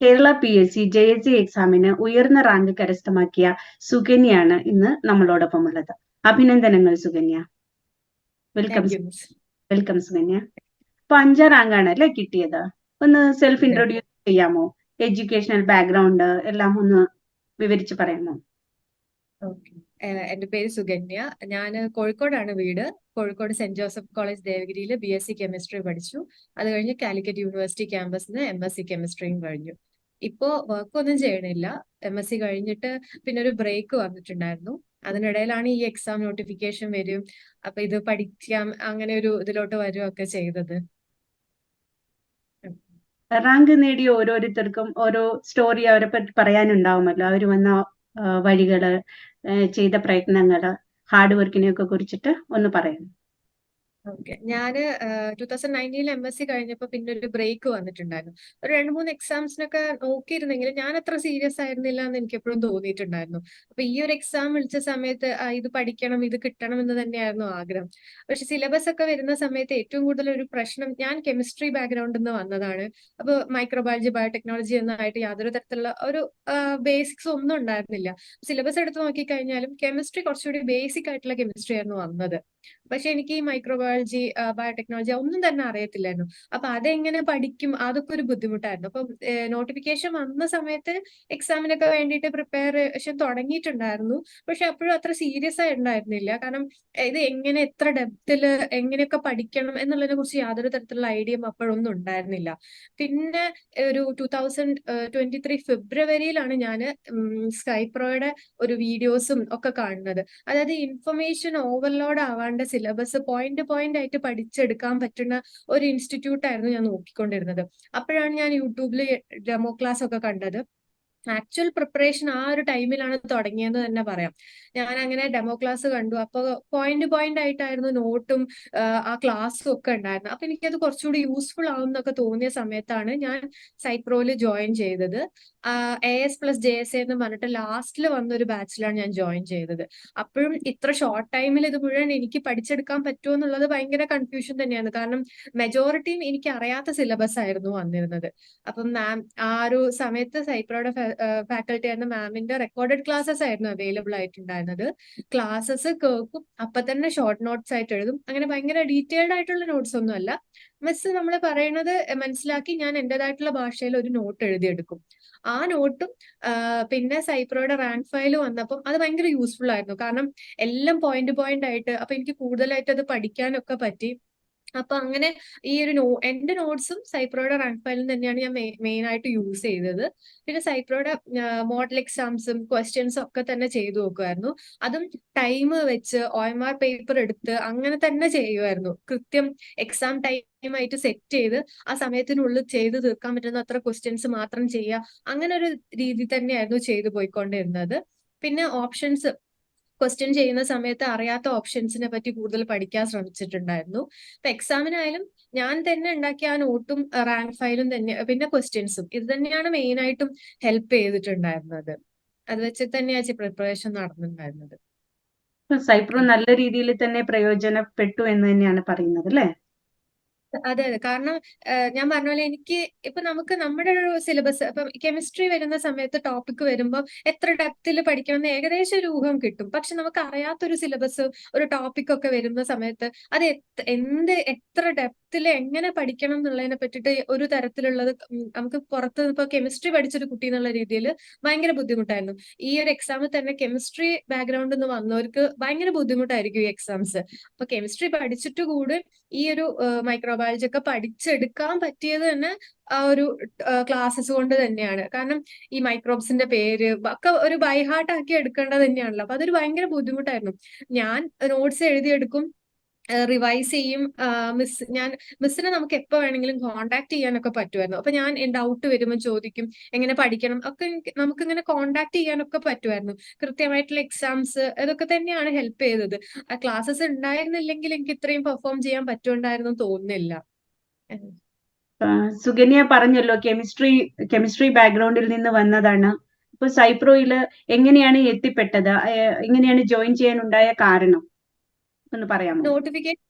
Kerala P S C J S C എക്സാമിന് ഉയർന്ന rank കരസ്ഥമാക്കിയ സുകന്യാണ് ഇന്ന് നമ്മളോടൊപ്പം ഉള്ളത് അഭിനന്ദനങ്ങൾ സുകന്യ. Welcome welcome Sukanya. അപ്പൊ അഞ്ചാം റാങ്ക് ആണ് അല്ലെ കിട്ടിയത്? ഒന്ന് സെൽഫ് ഇൻട്രൊഡ്യൂസ് ചെയ്യാമോ? എഡ്യൂക്കേഷണൽ ബാക്ക്ഗ്രൗണ്ട് എല്ലാം ഒന്ന് വിവരിച്ച് പറയാമോ? ഓക്കെ എന്റെ പേര് സുകന്യ. ഞാൻ കോഴിക്കോടാണ് വീട്. കോഴിക്കോട് സെന്റ് ജോസഫ് കോളേജ് ദേവഗിരിയിൽ ബി എസ് സി കെമിസ്ട്രി പഠിച്ചു. അത് കഴിഞ്ഞ് കാലിക്കറ്റ് യൂണിവേഴ്സിറ്റി ക്യാമ്പസിന് എം എസ് സി കെമിസ്ട്രിയും കഴിഞ്ഞു. ഇപ്പോ വർക്ക് ഒന്നും ചെയ്യണില്ല. എം എസ് സി കഴിഞ്ഞിട്ട് പിന്നെ ഒരു ബ്രേക്ക് വന്നിട്ടുണ്ടായിരുന്നു. അതിനിടയിലാണ് ഈ എക്സാം നോട്ടിഫിക്കേഷൻ വരും. അപ്പൊ ഇത് പഠിക്കാം അങ്ങനെ ഒരു ഇതിലോട്ട് വരികയൊക്കെ ചെയ്തത്. റാങ്ക് നേടിയ ഓരോരുത്തർക്കും ഓരോ സ്റ്റോറി അവരെ പറ്റി പറയാനുണ്ടാവുമല്ലോ. അവർ വന്ന വഴികൾ ചെയ്ത പ്രയത്നങ്ങൾ ഹാർഡ് വർക്കിനെ ഒക്കെ കുറിച്ചിട്ട് ഒന്ന് പറയാം. ഓക്കെ. ഞാൻ ടൂ തൗസൻഡ് നയന്റീനിൽ എം എസ് സി കഴിഞ്ഞപ്പോൾ പിന്നെ ഒരു ബ്രേക്ക് വന്നിട്ടുണ്ടായിരുന്നു. ഒരു രണ്ട് മൂന്ന് എക്സാംസിനൊക്കെ നോക്കിയിരുന്നെങ്കിലും ഞാൻ അത്ര സീരിയസ് ആയിരുന്നില്ല എന്ന് എനിക്ക് എപ്പോഴും തോന്നിയിട്ടുണ്ടായിരുന്നു. അപ്പൊ ഈ ഒരു എക്സാം വിളിച്ച സമയത്ത് ഇത് പഠിക്കണം ഇത് കിട്ടണം എന്ന് തന്നെയായിരുന്നു ആഗ്രഹം. പക്ഷെ സിലബസ് ഒക്കെ വരുന്ന സമയത്ത് ഏറ്റവും കൂടുതൽ ഒരു പ്രശ്നം ഞാൻ കെമിസ്ട്രി ബാക്ക്ഗ്രൗണ്ടിൽ നിന്ന് വന്നതാണ്. അപ്പൊ മൈക്രോബയോളജി ബയോടെക്നോളജി എന്നായിട്ട് യാതൊരു തരത്തിലുള്ള ഒരു ബേസിക്സ് ഒന്നും ഉണ്ടായിരുന്നില്ല. സിലബസ് എടുത്ത് നോക്കിക്കഴിഞ്ഞാലും കെമിസ്ട്രി കുറച്ചുകൂടി ബേസിക് ആയിട്ടുള്ള കെമിസ്ട്രി ആയിരുന്നു വന്നത്. പക്ഷെ എനിക്ക് ഈ മൈക്രോബയോളജി ബയോടെക്നോളജി ഒന്നും തന്നെ അറിയത്തില്ലായിരുന്നു. അപ്പൊ അതെങ്ങനെ പഠിക്കും? അതൊക്കെ ഒരു ബുദ്ധിമുട്ടായിരുന്നു. അപ്പൊ നോട്ടിഫിക്കേഷൻ വന്ന സമയത്ത് എക്സാമിനൊക്കെ വേണ്ടിയിട്ട് പ്രിപ്പയറേഷൻ തുടങ്ങിയിട്ടുണ്ടായിരുന്നു. പക്ഷെ അപ്പോഴും അത്ര സീരിയസ് ആയി ഉണ്ടായിരുന്നില്ല. കാരണം ഇത് എങ്ങനെ എത്ര ഡെപ്തിൽ എങ്ങനെയൊക്കെ പഠിക്കണം എന്നുള്ളതിനെ കുറിച്ച് യാതൊരു തരത്തിലുള്ള ഐഡിയയും അപ്പോഴൊന്നും ഉണ്ടായിരുന്നില്ല. പിന്നെ ഒരു ടൂ തൗസൻഡ് ട്വന്റി ത്രീ ഫെബ്രുവരിയിലാണ് ഞാൻ സ്കൈപ്രോയുടെ ഒരു വീഡിയോസും ഒക്കെ കാണുന്നത്. അതായത് ഇൻഫർമേഷൻ ഓവർലോഡ് ആവാണ്ട് സിലബസ് പോയിന്റ് പോയിന്റ് ആയിട്ട് പഠിച്ചെടുക്കാൻ പറ്റുന്ന ഒരു ഇൻസ്റ്റിറ്റ്യൂട്ട് ആയിരുന്നു ഞാൻ നോക്കിക്കൊണ്ടിരുന്നത്. അപ്പോഴാണ് ഞാൻ യൂട്യൂബിൽ ഡെമോ ക്ലാസ് ഒക്കെ കണ്ടത്. ആക്ച്വൽ പ്രിപ്പറേഷൻ ആ ഒരു ടൈമിലാണ് തുടങ്ങിയെന്ന് തന്നെ പറയാം. ഞാൻ അങ്ങനെ ഡെമോ ക്ലാസ് കണ്ടു. അപ്പൊ പോയിന്റ് പോയിന്റ് ആയിട്ടായിരുന്നു നോട്ടും ആ ക്ലാസ്സും ഒക്കെ ഉണ്ടായിരുന്നത്. അപ്പൊ എനിക്കത് കുറച്ചുകൂടി യൂസ്ഫുൾ ആവും എന്നൊക്കെ തോന്നിയ സമയത്താണ് ഞാൻ സൈപ്രോയിൽ ജോയിൻ ചെയ്തത്. A S plus J S എന്ന് പറഞ്ഞിട്ട് ലാസ്റ്റിൽ വന്ന ഒരു ബാച്ചിലാണ് ഞാൻ ജോയിൻ ചെയ്തത്. അപ്പോഴും ഇത്ര ഷോർട്ട് ടൈമിൽ ഇത് മുഴുവൻ എനിക്ക് പഠിച്ചെടുക്കാൻ പറ്റുമോ എന്നുള്ളത് ഭയങ്കര കൺഫ്യൂഷൻ തന്നെയാണ് കാരണം മെജോറിറ്റിയും എനിക്ക് അറിയാത്ത സിലബസ് ആയിരുന്നു വന്നിരുന്നത്. അപ്പം മാം ആ ഒരു സമയത്ത് സൈപ്രോയുടെ ഫാക്കൽറ്റി ആയിരുന്ന മാമിന്റെ റെക്കോർഡഡ് ക്ലാസ്സസ് ആയിരുന്നു അവൈലബിൾ ആയിട്ടുണ്ടായിരുന്നത്. ക്ലാസ്സസ് കേൾക്കും അപ്പൊ തന്നെ ഷോർട്ട് നോട്ട്സ് ആയിട്ട് എഴുതും. അങ്ങനെ ഭയങ്കര ഡീറ്റെയിൽഡ് ആയിട്ടുള്ള നോട്ട്സ് ഒന്നും അല്ല. മിസ് നമ്മൾ പറയുന്നത് മനസ്സിലാക്കി ഞാൻ എന്റേതായിട്ടുള്ള ഭാഷയിൽ ഒരു നോട്ട് എഴുതിയെടുക്കും. ആ നോട്ടും പിന്നെ സൈപ്രോയുടെ റാങ്ക് ഫയൽ വന്നപ്പം അത് ഭയങ്കര യൂസ്ഫുൾ ആയിരുന്നു. കാരണം എല്ലാം പോയിന്റ് പോയിന്റ് ആയിട്ട് അപ്പൊ എനിക്ക് കൂടുതലായിട്ട് അത് പഠിക്കാനൊക്കെ പറ്റി. അപ്പൊ അങ്ങനെ ഈ ഒരു നോ എന്റെ നോട്ട്സും സൈപ്രോയുടെ റാങ്ക് ഫയലും തന്നെയാണ് ഞാൻ മെയിൻ ആയിട്ട് യൂസ് ചെയ്തത്. പിന്നെ സൈപ്രോയുടെ മോഡൽ എക്സാംസും ക്വസ്റ്റ്യൻസും ഒക്കെ തന്നെ ചെയ്തു നോക്കുമായിരുന്നു അതും ടൈം വെച്ച് ഒ എം ആർ പേപ്പർ എടുത്ത് അങ്ങനെ തന്നെ ചെയ്യുമായിരുന്നു കൃത്യം എക്സാം ടൈം ആയിട്ട് സെറ്റ് ചെയ്ത് ആ സമയത്തിനുള്ളിൽ ചെയ്ത് തീർക്കാൻ പറ്റുന്ന അത്ര ക്വസ്റ്റ്യൻസ് മാത്രം ചെയ്യുക. അങ്ങനെ ഒരു രീതി തന്നെയായിരുന്നു ചെയ്തു പോയിക്കൊണ്ടിരുന്നത്. പിന്നെ ഓപ്ഷൻസ് ക്വസ്റ്റ്യൻ ചെയ്യുന്ന സമയത്ത് അറിയാത്ത ഓപ്ഷൻസിനെ പറ്റി കൂടുതൽ പഠിക്കാൻ ശ്രമിച്ചിട്ടുണ്ടായിരുന്നു. അപ്പൊ എക്സാമിനായാലും ഞാൻ തന്നെ ഉണ്ടാക്കിയ ആ നോട്ടും റാങ്ക് ഫയലും തന്നെ പിന്നെ ക്വസ്റ്റ്യൻസും ഇത് തന്നെയാണ് മെയിൻ ആയിട്ടും ഹെൽപ്പ് ചെയ്തിട്ടുണ്ടായിരുന്നത്. അത് വെച്ച് തന്നെയാണ് പ്രിപ്പറേഷൻ നടന്നിട്ടുണ്ടായിരുന്നത്. സൈപ്രോ നല്ല രീതിയിൽ തന്നെ പ്രയോജനപ്പെട്ടു എന്ന് തന്നെയാണ് പറയുന്നത് അല്ലേ? അതെ അതെ. കാരണം ഞാൻ പറഞ്ഞ പോലെ എനിക്ക് ഇപ്പൊ നമുക്ക് നമ്മുടെ ഒരു സിലബസ് ഇപ്പം കെമിസ്ട്രി വരുന്ന സമയത്ത് ടോപ്പിക് വരുമ്പോൾ എത്ര ഡെപ്തിൽ പഠിക്കണം എന്ന് ഏകദേശം ഒരു ഊഹം കിട്ടും. പക്ഷെ നമുക്ക് അറിയാത്തൊരു സിലബസ് ഒരു ടോപ്പിക് ഒക്കെ വരുന്ന സമയത്ത് അത് എന്ത് എത്ര ഡെപ്തിൽ എങ്ങനെ പഠിക്കണം എന്നുള്ളതിനെ പറ്റിയിട്ട് ഒരു തരത്തിലുള്ളത് നമുക്ക് പുറത്ത് ഇപ്പൊ കെമിസ്ട്രി പഠിച്ചൊരു കുട്ടി എന്നുള്ള രീതിയിൽ ഭയങ്കര ബുദ്ധിമുട്ടായിരുന്നു. ഈ ഒരു എക്സാമിൽ തന്നെ കെമിസ്ട്രി ബാക്ക്ഗ്രൗണ്ടിൽ നിന്ന് വന്നവർക്ക് ഭയങ്കര ബുദ്ധിമുട്ടായിരിക്കും ഈ എക്സാംസ് അപ്പൊ കെമിസ്ട്രി പഠിച്ചിട്ട് കൂടെ ഈ ഒരു മൈക്രോബയോളജി ഒക്കെ പഠിച്ചെടുക്കാൻ പറ്റിയത് തന്നെ ആ ഒരു ക്ലാസ്സസ് കൊണ്ട് തന്നെയാണ്. കാരണം ഈ മൈക്രോബ്സിന്റെ പേര് ഒക്കെ ഒരു ബൈഹാർട്ട് ആക്കി എടുക്കേണ്ടത് തന്നെയാണല്ലോ. അപ്പൊ അതൊരു ഭയങ്കര ബുദ്ധിമുട്ടായിരുന്നു. ഞാൻ നോട്ട്സ് എഴുതിയെടുക്കും. റിവൈസ് ചെയ്യും. മിസ് ഞാൻ മിസ്സിനെ നമുക്ക് എപ്പോ വേണമെങ്കിലും കോണ്ടാക്ട് ചെയ്യാനൊക്കെ പറ്റുമായിരുന്നു. അപ്പൊ ഞാൻ ഡൗട്ട് വരുമ്പോൾ ചോദിക്കും എങ്ങനെ പഠിക്കണം? ഒക്കെ നമുക്ക് ഇങ്ങനെ കോണ്ടാക്ട് ചെയ്യാനൊക്കെ പറ്റുമായിരുന്നു. കൃത്യമായിട്ടുള്ള എക്സാംസ് ഇതൊക്കെ തന്നെയാണ് ഹെൽപ്പ് ചെയ്തത്. ആ ക്ലാസ്സസ് ഉണ്ടായിരുന്നില്ലെങ്കിൽ എനിക്ക് ഇത്രയും പെർഫോം ചെയ്യാൻ പറ്റുണ്ടായിരുന്നു തോന്നുന്നില്ല. സുകന്യ പറഞ്ഞല്ലോ കെമിസ്ട്രി കെമിസ്ട്രി ബാക്ക്ഗ്രൗണ്ടിൽ നിന്ന് വന്നതാണ്. ഇപ്പൊ സൈപ്രോയിൽ എങ്ങനെയാണ് എത്തിപ്പെട്ടത്? എങ്ങനെയാണ് ജോയിൻ ചെയ്യാൻ ഉണ്ടായ കാരണം? ഒന്ന് പറയാമോ? നോട്ടിഫിക്കേഷൻ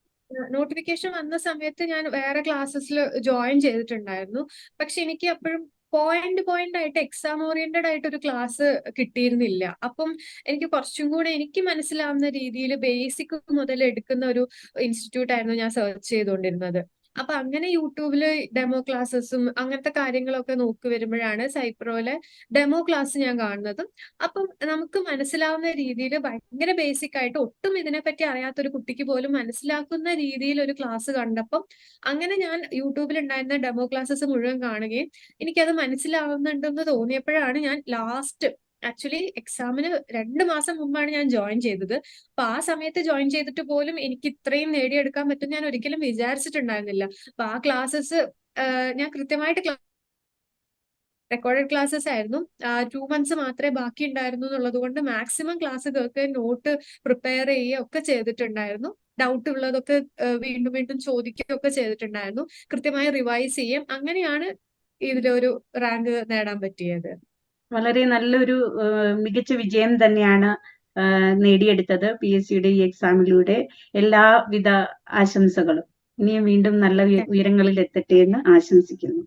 നോട്ടിഫിക്കേഷൻ വന്ന സമയത്ത് ഞാൻ വേറെ ക്ലാസ്സസിൽ ജോയിൻ ചെയ്തിട്ടുണ്ടായിരുന്നു. പക്ഷെ എനിക്ക് അപ്പോഴും പോയിന്റ് പോയിന്റ് ആയിട്ട് എക്സാം ഓറിയന്റഡ് ആയിട്ട് ഒരു ക്ലാസ് കിട്ടിയിരുന്നില്ല. അപ്പം എനിക്ക് കുറച്ചും കൂടെ എനിക്ക് മനസ്സിലാവുന്ന രീതിയിൽ ബേസിക് മുതൽ എടുക്കുന്ന ഒരു ഇൻസ്റ്റിറ്റ്യൂട്ട് ആയിരുന്നു ഞാൻ സെർച്ച് ചെയ്തുകൊണ്ടിരുന്നത്. അപ്പൊ അങ്ങനെ യൂട്യൂബിൽ ഡെമോ ക്ലാസ്സസും അങ്ങനത്തെ കാര്യങ്ങളൊക്കെ നോക്കി വരുമ്പോഴാണ് സൈപ്രോയിലെ ഡെമോ ക്ലാസ് ഞാൻ കാണുന്നതും. അപ്പം നമുക്ക് മനസ്സിലാവുന്ന രീതിയിൽ ഭയങ്കര ബേസിക് ആയിട്ട് ഒട്ടും ഇതിനെപ്പറ്റി അറിയാത്ത ഒരു കുട്ടിക്ക് പോലും മനസ്സിലാക്കുന്ന രീതിയിൽ ഒരു ക്ലാസ് കണ്ടപ്പം അങ്ങനെ ഞാൻ യൂട്യൂബിൽ ഉണ്ടായിരുന്ന ഡെമോ ക്ലാസ്സസ് മുഴുവൻ കാണുകയും എനിക്കത് മനസ്സിലാവുന്നുണ്ടെന്ന് തോന്നിയപ്പോഴാണ് ഞാൻ ലാസ്റ്റ് ആക്ച്വലി എക്സാമിന് രണ്ട് മാസം മുമ്പാണ് ഞാൻ ജോയിൻ ചെയ്തത്. അപ്പൊ ആ സമയത്ത് ജോയിൻ ചെയ്തിട്ട് പോലും എനിക്ക് ഇത്രയും നേടിയെടുക്കാൻ പറ്റും ഞാൻ ഒരിക്കലും വിചാരിച്ചിട്ടുണ്ടായിരുന്നില്ല. അപ്പൊ ആ ക്ലാസ്സസ് ഞാൻ കൃത്യമായിട്ട് റെക്കോർഡഡ് ക്ലാസ്സസ് ആയിരുന്നു. ടു മന്ത്സ് മാത്രമേ ബാക്കി ഉണ്ടായിരുന്നു എന്നുള്ളത് കൊണ്ട് മാക്സിമം ക്ലാസ് കേൾക്കുകയും നോട്ട് പ്രിപ്പയർ ചെയ്യുകയും ഒക്കെ ചെയ്തിട്ടുണ്ടായിരുന്നു. ഡൗട്ട് ഉള്ളതൊക്കെ വീണ്ടും വീണ്ടും ചോദിക്കുകയൊക്കെ ചെയ്തിട്ടുണ്ടായിരുന്നു. കൃത്യമായി റിവൈസ് ചെയ്യും. അങ്ങനെയാണ് ഇതിലൊരു റാങ്ക് നേടാൻ പറ്റിയത്. വളരെ നല്ലൊരു മികച്ച വിജയം തന്നെയാണ് നേടിയെടുത്തത് പി എസ് സിയുടെ ഈ എക്സാമിലൂടെ. എല്ലാവിധ ആശംസകളും. ഇനിയും വീണ്ടും നല്ല ഉയരങ്ങളിൽ എത്തട്ടെ എന്ന് ആശംസിക്കുന്നു.